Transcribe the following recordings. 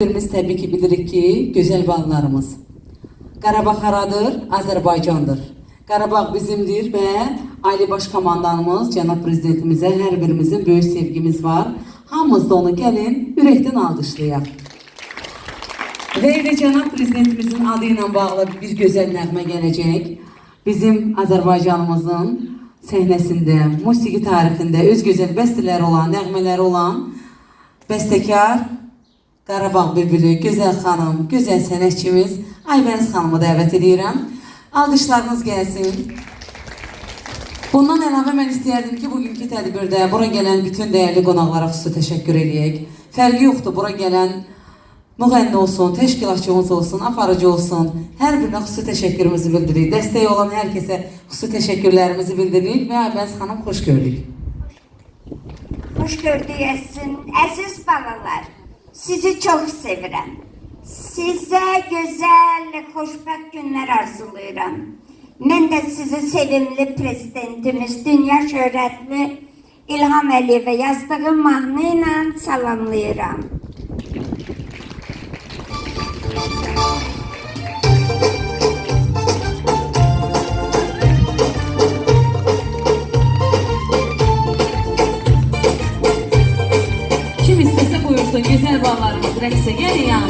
Biz tabii ki bilirik ki güzel bağlarımız. Qarabağ haradır? Azərbaycandır. Qarabağ bizimdir və Ali Baş Komandanımız, cənab prezidentimizə hər birimizin böyük sevgimiz var. Hamımız da onu gəlin ürəkdən alqışlayaq. Və elə cənab prezidentimizin adı ilə bağlı bir gözəl nəğmə gələcək. Bizim Azərbaycanımızın səhnəsində, musiqi tarixində öz gözəl bəstələri olan, nəğmələri olan bəstəkar Qarabağ bülbülü, gözəl xanım, gözəl sənətçimiz Aybəniz xanımı dəvət edirəm. Alqışlarınız gəlsin. Bundan əlavə mən istəyərdim ki, bugünkü tədbirdə bura gələn bütün dəyərli qonaqlara xüsusi təşəkkür eləyək. Fərqi yoxdur, bura gələn müğənni olsun, təşkilatçımız olsun, aparıcı olsun. Hər birinə xüsusi təşəkkürümüzü bildiririk. Dəstək olan hər kəsə xüsusi təşəkkürlərimizi bildiririk və Aybəniz xanım xoş gördük. Hoş gördük Esin. Aziz balalar, sizi çok sevirəm. Sizə gözəl, xoşbəxt günlər arzulayıram. Mən də sizi sevimli prezidentimiz, dünya şöhrətli İlham Əliyevə yazdığı mahnı ilə salamlayıram. Bağlarımız rəqsə gəlin yanımıza. Şanlı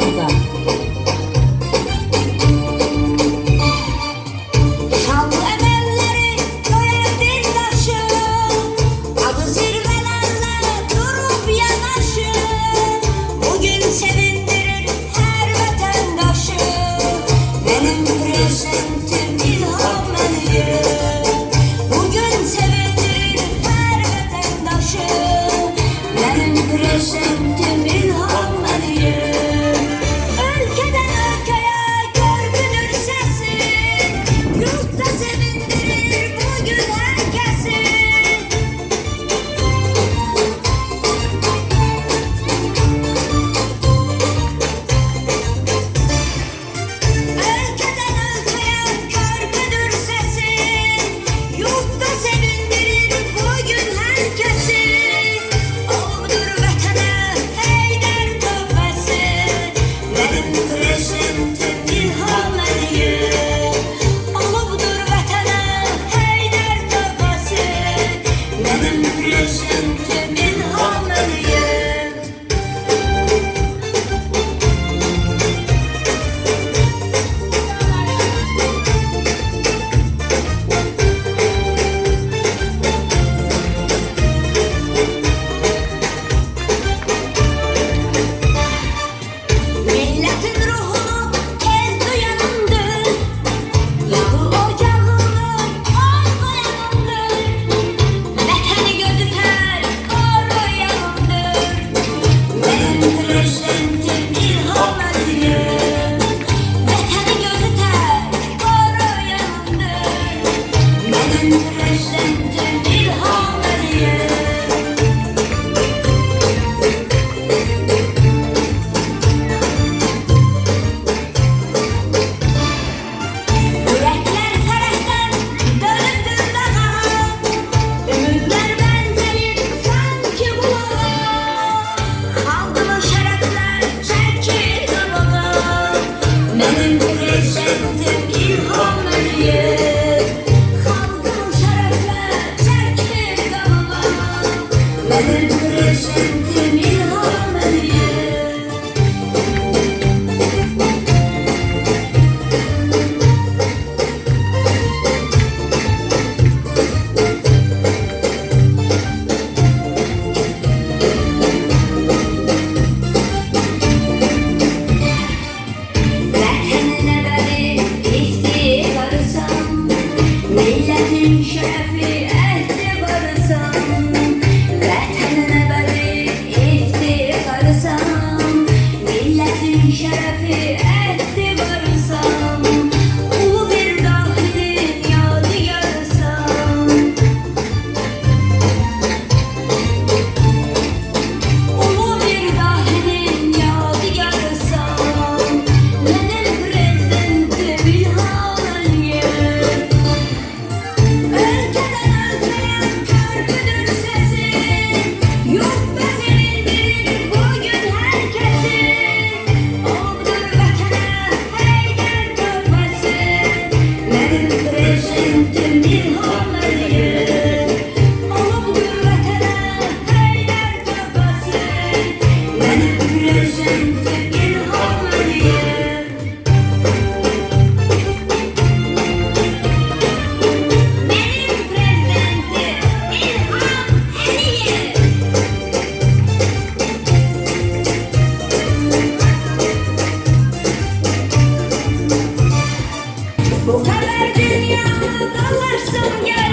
some guy.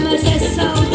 mas é só